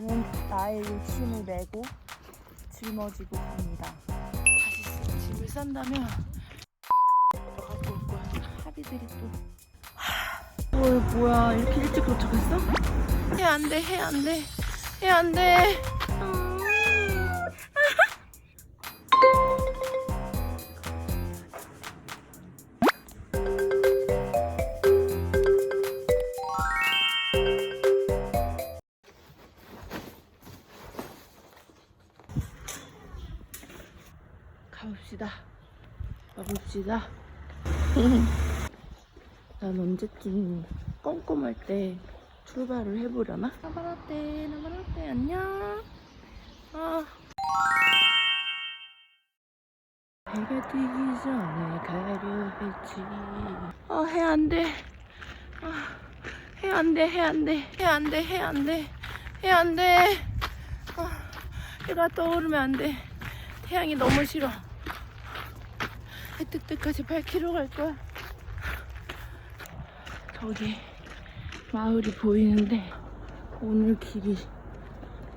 나는 나의 욕심을 내고 짊어지고 갑니다. 다시 짐을 싼다면 갖고 올 거야. 하비들이 또. 뭘 뭐야 이렇게 일찍 도착했어? 해 안 돼, 해 안 돼, 해 안 돼. 시다. 난 언제쯤 꼼꼼할 때 출발을 해보려나? 나가라떼, 나가라떼, 안녕. 아. 해가 뜨기 전에 가려 했지. 아, 해안 돼. 아, 해 안 돼, 해 안 돼, 해 안 돼, 해 안 돼, 해 안 돼. 아, 해가 떠오르면 안 돼. 태양이 너무 싫어. 해뜰 때까지 8km 갈 거야. 저기 마을이 보이는데 오늘 길이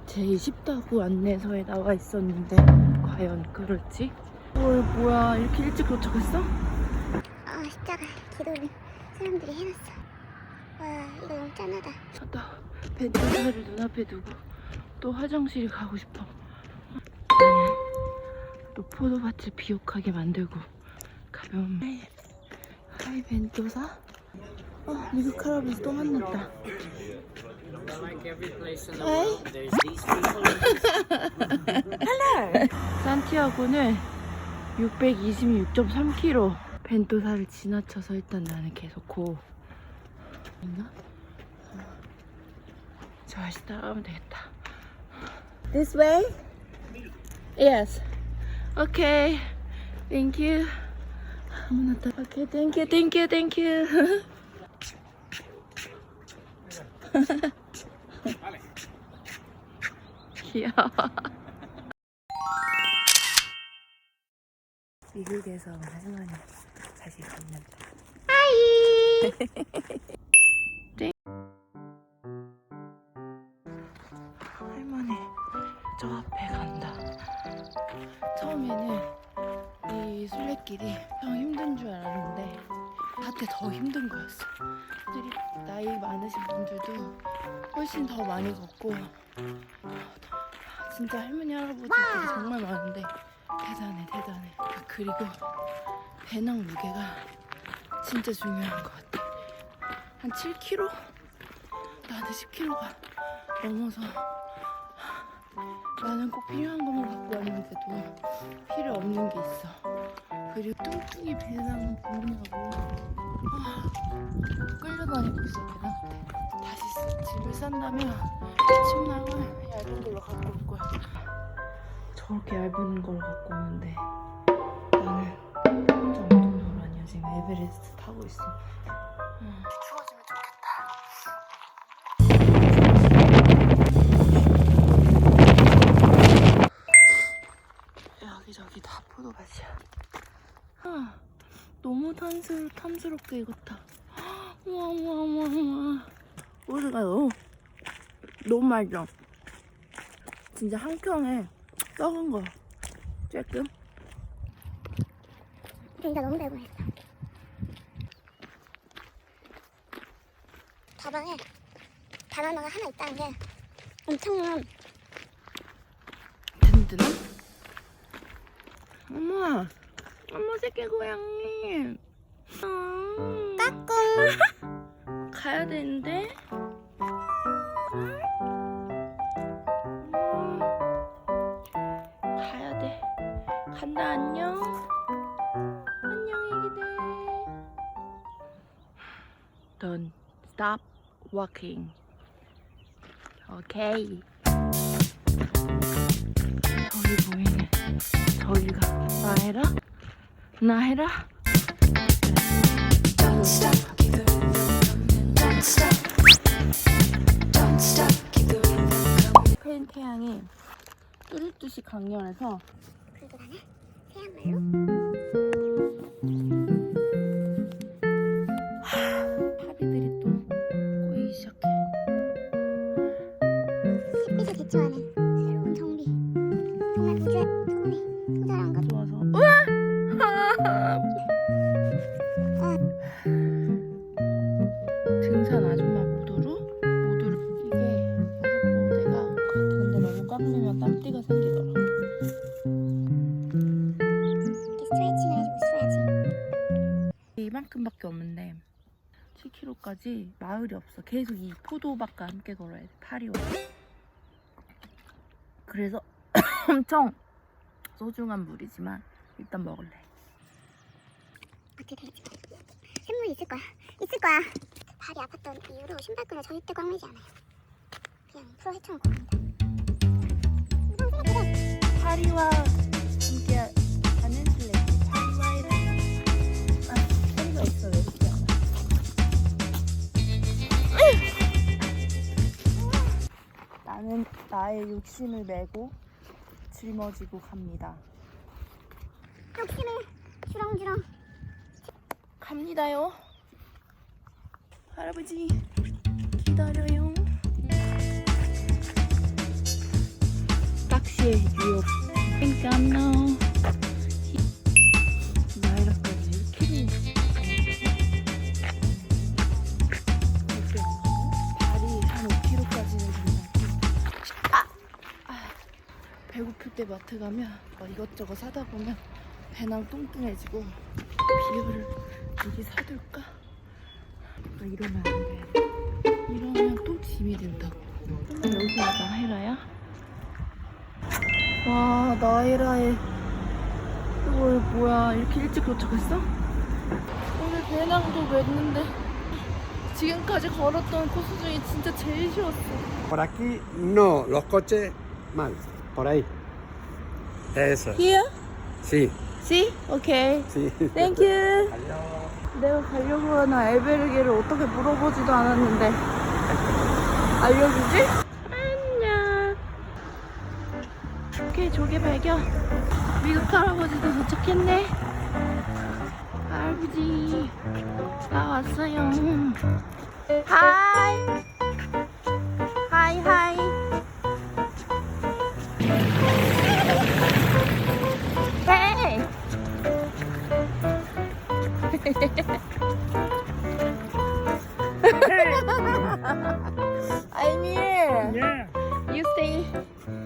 제일 쉽다고 안내서에 나와 있었는데 과연 그럴지? 뭘 뭐야 이렇게 일찍 도착했어? 아 십자가 기도를 사람들이 해놨어 와 이거 너무 짠하다 나 벤트사를 눈앞에 두고 또 화장실 가고 싶어. 나는 또 포도밭을 비옥하게 만들고 가벼운 하이, 하이 벤토사? 어, 미국 할아버지 또 만났다. People. 산티아고는 626.3km 벤토사를 지나쳐서 일단 나는 계속 고 있나? 저 다시 따라가면 되겠다 This way? Yes Okay Thank you thank you thank you thank you. 귀여워. 미국에서 온 할머니 다시 만난 할머니 저 앞에 간다. 처음에는 이 순례길이 좀 힘든 줄 알았는데 한테 더 힘든 거였어. 나이 많으신 분들도 훨씬 더 많이 걷고 진짜 할머니 할아버지들이 정말 많은데 대단해 대단해. 아, 그리고 배낭 무게가 진짜 중요한 것 같아. 한 7kg? 나는 10kg가 넘어서 나는 꼭 필요한 것만 갖고 왔는데도 필요 없는 게 있어 그리고 뚱뚱이 배낭 보느라고. 아, 끌려다니고 배낭한테 다시 쓰- 짐을 싼다면 침낭을 얇은 걸로 갖고 올 거야. 저렇게 얇은 걸 갖고 오는데 나는 정도는 아니야 지금 에베레스트 타고 있어. 음. 너무 탐스러, 탐스럽게 익었다. 우와 우와 우와 우와. 우리가 너무 너무 맛있어 진짜 한 켠에 썩은 거. 조금 진짜 너무 달고 했어. 가방에 바나나가 하나 있다는 게 엄청난 든든함? 어머 어머 새끼 고양이. 아, 까꿍. 가야 되는데? 음, 가야 돼. 간다 안녕. 안녕 애기들. Don't stop walking. 오케이 저기 보이네 저기가 나해라 나 해라 Don't stop, keep the rhythm coming. Don't stop. Don't stop, keep the rhythm coming. 스페인 태양이 뚜렷뚜시 강렬해서 그리고 나는 새야말로 등산 아줌마 모드로 모드로 이게 여러분대가 근데 너무 깎으면 땀띠가 생기더라. 스트레칭을 해주고 스트레칭. 이만큼밖에 없는데 7km까지 마을이 없어. 계속 이 포도밭과 함께 걸어야 돼. 팔이 와. 그래서 엄청 소중한 물이지만 일단 먹을래. 어떻게 되겠지? 샘물 있을 거야. 있을 거야. 발이 아팠던 이유로 신발끈을 절대 꽉 매지 않아요. 그냥 풀어 헤쳐놓고 갑니다. 파리와 함께 하는 슬레이트 파리와의 아 소리가 있어 왜 이렇게? 나는 나의 욕심을 메고 짊어지고 갑니다 욕심을 주렁주렁. 갑니다요 할아버지 기다려요 딱시의 유혹 Think I know 나이라까지 1km 발이 한 5km까지는 된다 아! 아! 배고플 때 마트 가면 뭐 이것저것 사다 보면 배낭 뚱뚱해지고 비율을 미리 사둘까? 아, 이러면 안 돼. 이러면 또 짐이 된다고. 그러면 여기 나이라야? 와, 나이라에. 이거 뭐야, 이렇게 일찍 도착했어? 오늘 배낭도 맸는데 지금까지 걸었던 코스 중에 진짜 제일 쉬웠어. Por aquí no, los coches mal. Por ahí. Eso. Here? Sí, See? Okay. sí. Thank you. 내가 가려고 하는 알베르게를 어떻게 물어보지도 않았는데 알려주지? 안녕. 오케이 조개 발견. 미국 할아버지도 도착했네. 할아버지 나 왔어요. 하이. 하이 하이. 헤이. I'm here. Yeah. You stay.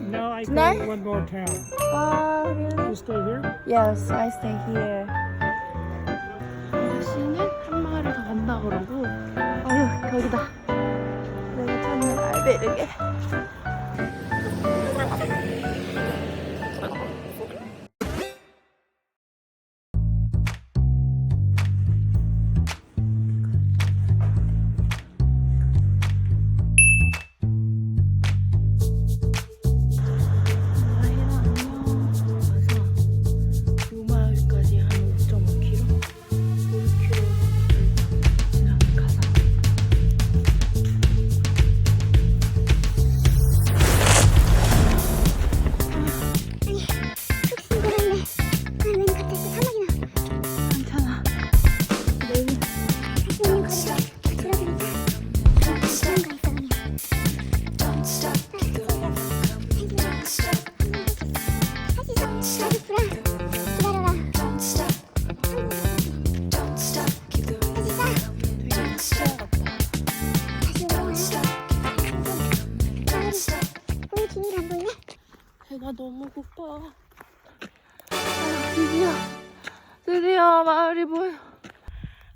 No, I Tonight? go to one more town. Oh, really? You stay here? Yes, I stay here. 아저씨는 한 마리 더 간다 그러고. 어휴, 거기다. 내가 찾는 알베르게.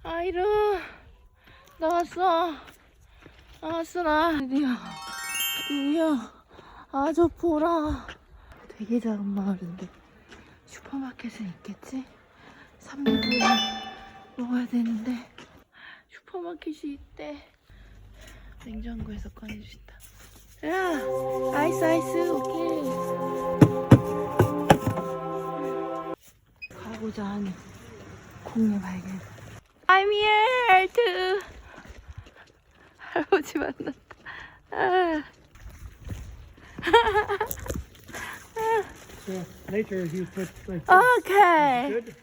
아이루, 나왔어. 나왔어, 나. 드디어, 드디어. 아, 저 보라. 되게 작은 마을인데. 슈퍼마켓은 있겠지? 300원에 먹어야 되는데. 슈퍼마켓이 있대. 냉장고에서 꺼내주신다. 야, 아이스 아이스 오케이. 가고자 하는 공예 발견. I'm here to 할아버지 만났다. 아. So later you put like Okay, good.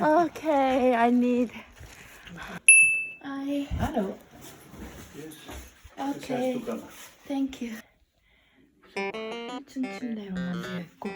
okay. I need. I. Hello. Okay. Thank you. 2층 침대 먼저 있고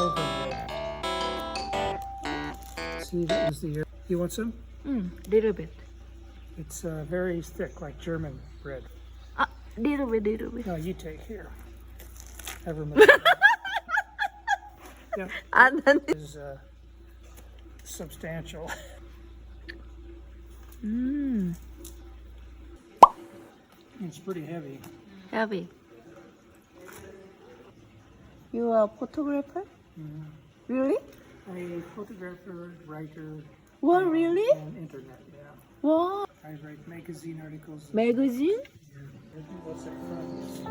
clover. The. You want some? Mm, little bit. It's uh, very thick, like German bread. Uh, little bit, little bit. No, you take here. Ever yeah. And then is uh, substantial. Mmm. It's pretty heavy. Heavy. You are a photographer? Really? A photographer, writer, What, really? and internet. Yeah, What? I write magazine articles. magazine? What's from?